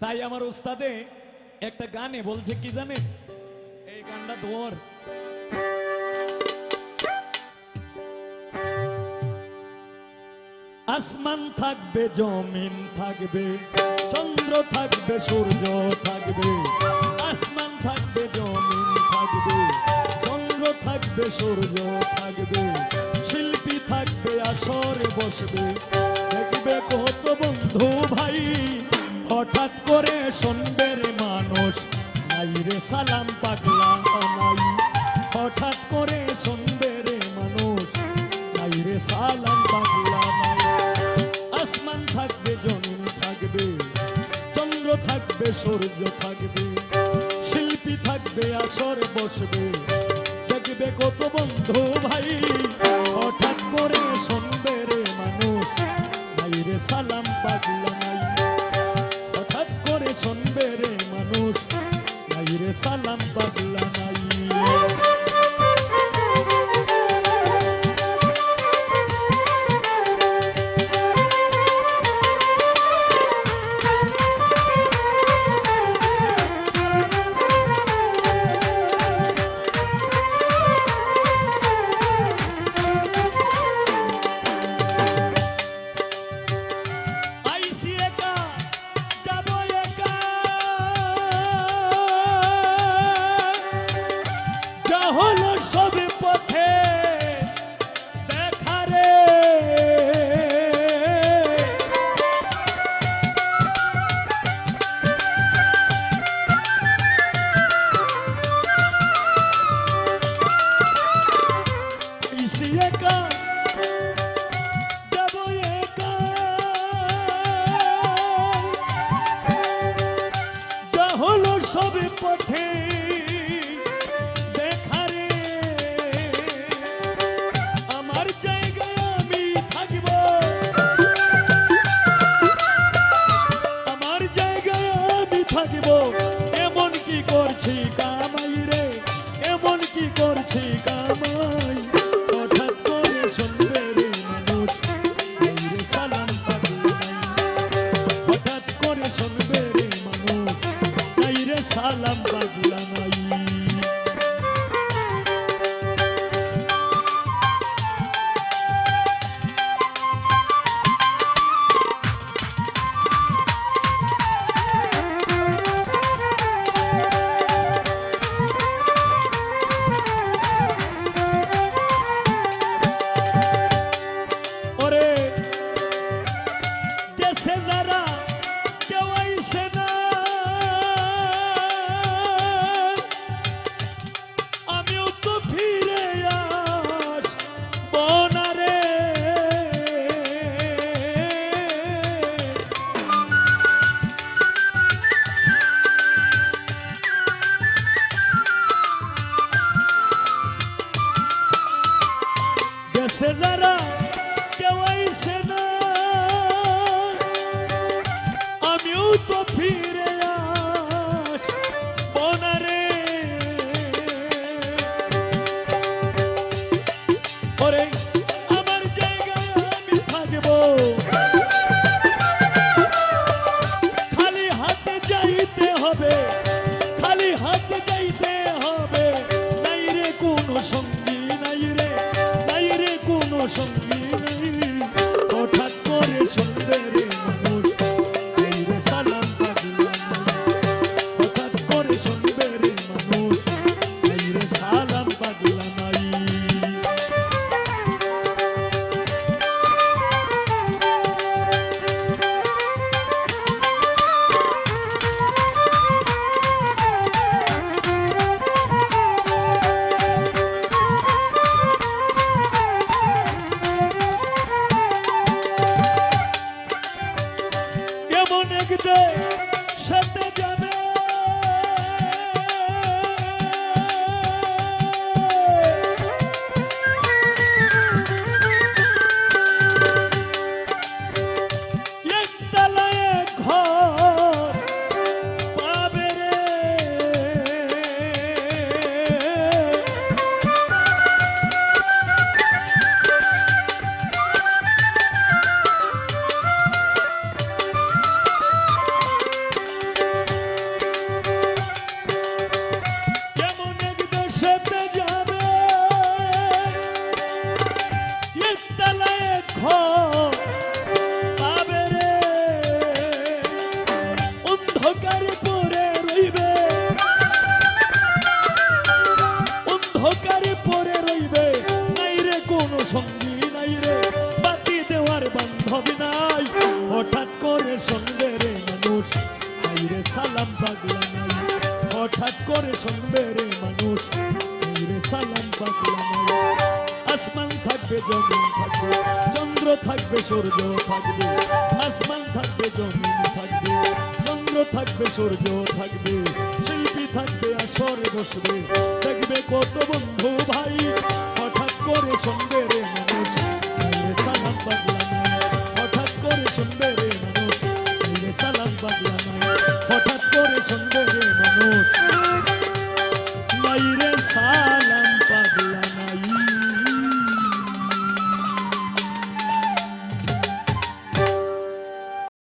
তাই আমার উস্তাদে একটা গানে বলছে কি জানেন? এই গানটা ধর। আসমান থাকবে, জমিন থাকবে, চন্দ্র থাকবে, সূর্য থাকবে। আসমান থাকবে, জমিন থাকবে চন্দ্র থাকবে, সূর্য থাকবে। শিল্পী থাকবে, আসরে বসবে। দেখবে কত বন্ধু হঠাৎ করে শুনবে রে মানুষ, নাই রে সালাম নাই হঠাৎ করে শুনবে মানুষ, নাই রে সালাম আসমান থাকবে, জমিন থাকবে, চন্দ্র থাকবে, সূর্য থাকবে, শিল্পী থাকবে, আসর বসবে, দেখবে কত বন্ধু ভাই। হঠাৎ করে শুনবে রে মানুষ, নাই রে সালাম পাগলা সালাম পাগলা নাই। সালাম কোনো একদে সাথে যাবে নিত্যলায় পরে রইবে অন্ধকার পরে রইবে নাই কোনো সঙ্গী নাই রে দেওয়ার বান্ধব নাই হঠাৎ করে সঙ্গে রে সালাম পাগলা করে শুনবে রে মানুষ। রে সালাম পাকলাম আসমান থাকবে জমিন থাকবে। চন্দ্র থাকবে, সূর্য থাকবে। আসমান থাকবে, জমিন থাকবে। চন্দ্র থাকবে, সূর্য থাকবে। শিল্পী থাকবে, আসর বসবে। দেখবে কত বন্ধু ভাই, হঠাৎ করে সঙ্গে